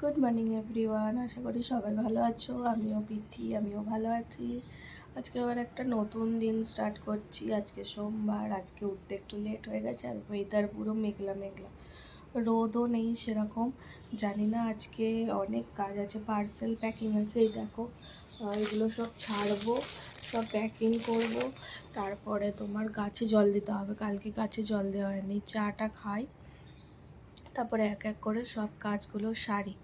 Good morning everyone আশা করি সবাই ভালো আছো। আমিও বিথি আমিও ভালো আছি। আজকে আবার একটা নতুন দিন স্টার্ট করছি। আজকে সোমবার, আজকে উঠতে একটু লেট হয়ে গেছে আর ওয়েদার পুরো মেঘলা মেঘলা। রোদও নেই সেরকম। জানি না আজকে অনেক কাজ আছে পার্সেল প্যাকিং আছে, এই দেখো। এগুলো সব ছাড়বো, সব প্যাকিং করব। তারপরে তোমার গাছে জল দিতে হবে। কালকে গাছে জল দেওয়া হয়নি, চাটা খাই। তারপরে এক এক করে সব কাজগুলো সারি।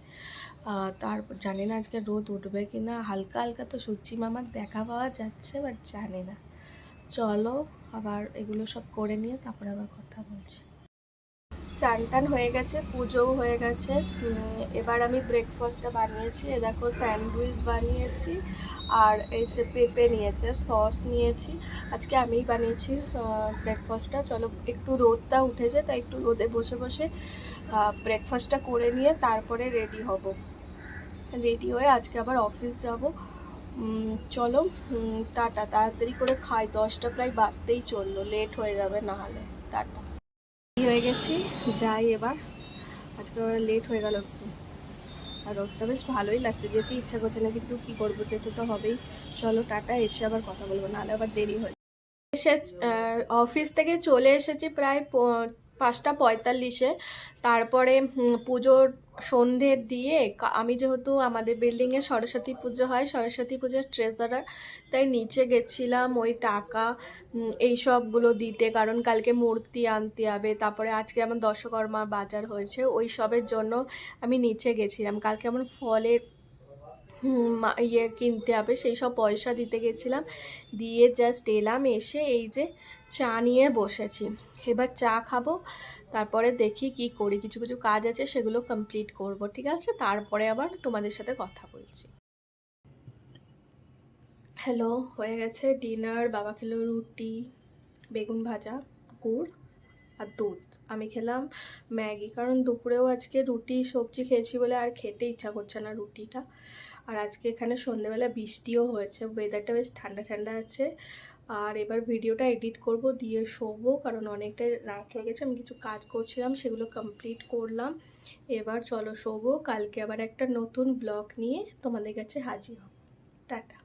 তারপর জানি না আজকে রোদ উঠবে কি না হালকা হালকা তো সূর্যি মামার দেখা পাওয়া যাচ্ছে বাট জানি না। চলো আবার এগুলো সব করে নিয়ে তারপরে আবার কথা বলছি। চান টান হয়ে গেছে, পুজোও হয়ে গেছে। এবার আমি ব্রেকফাস্টটা বানিয়েছি, এ দেখো স্যান্ডউইচ বানিয়েছি। আর এই যে পেঁপে নিয়েছে, সস নিয়েছি। আজকে আমিই বানিয়েছি ব্রেকফাস্টটা চলো, একটু রোদটা উঠেছে, তাই একটু রোদে বসে বসে ব্রেকফাস্টটা করে নিয়ে তারপরে রেডি হব। রেডি হয়ে আজকে আবার অফিস যাব। চলো টাটা। তাড়াতাড়ি করে খাই। দশটা প্রায় বাজতেই চলল। লেট হয়ে যাবে না হলে। টাটা। হয়ে গেছি। যাই এবার। আজকে লেট হয়ে গেল। একটু আর রোদটা বেশ ভালোই লাগছে। যেতে ইচ্ছা করছে না কিন্তু কী করব, যেতে তো হবেই। চলো, টাটা, এসে আবার কথা বলব, নাহলে আবার দেরি হয়ে এসে অফিস থেকে চলে এসেছি প্রায় পাঁচটা পঁয়তাল্লিশে। তারপরে পুজোর সন্ধে দিয়ে আমি যেহেতু আমাদের বিল্ডিংয়ে সরস্বতী পুজো হয়, সরস্বতী পুজোর ট্রেজারার তাই নিচে গেছিলাম ওই টাকা এই সবগুলো দিতে। কারণ কালকে মূর্তি আনতে হবে, তারপরে আজকে আমার দশকর্মা বাজার হয়েছে, ওই সবের জন্য আমি নিচে গেছিলাম। কালকে আমার ফলের ইয়ে কিনতে হবে, সেই সব পয়সা দিতে গেছিলাম। দিয়ে জাস্ট এলাম, এসে এই যে চা নিয়ে বসেছি। এবার চা খাব, তারপরে দেখি কি করি। কিছু কিছু কাজ আছে, সেগুলো কমপ্লিট করব, ঠিক আছে? তারপরে আবার তোমাদের সাথে কথা বলছি। হ্যালো হয়ে গেছে ডিনার বাবা খেলো রুটি, বেগুন ভাজা, গুড় আর দুধ। আমি খেলাম ম্যাগি, কারণ দুপুরেও আজকে রুটি, সবজি খেয়েছি বলে আর খেতে ইচ্ছা করছে না রুটিটা। আর আজকে এখানে সন্ধ্যেবেলা বৃষ্টিও হয়েছে ওয়েদারটা বেশ ঠান্ডা ঠান্ডা আছে। আর এবার ভিডিওটা এডিট করব, দিয়ে শোবো, কারণ অনেকটা রাত হয়ে গেছে, আমি কিছু কাজ করছিলাম, সেগুলো কমপ্লিট করলাম। এবার চলো শোবো, কালকে আবার একটা নতুন ব্লগ নিয়ে তোমাদের কাছে হাজির হব। টাটা।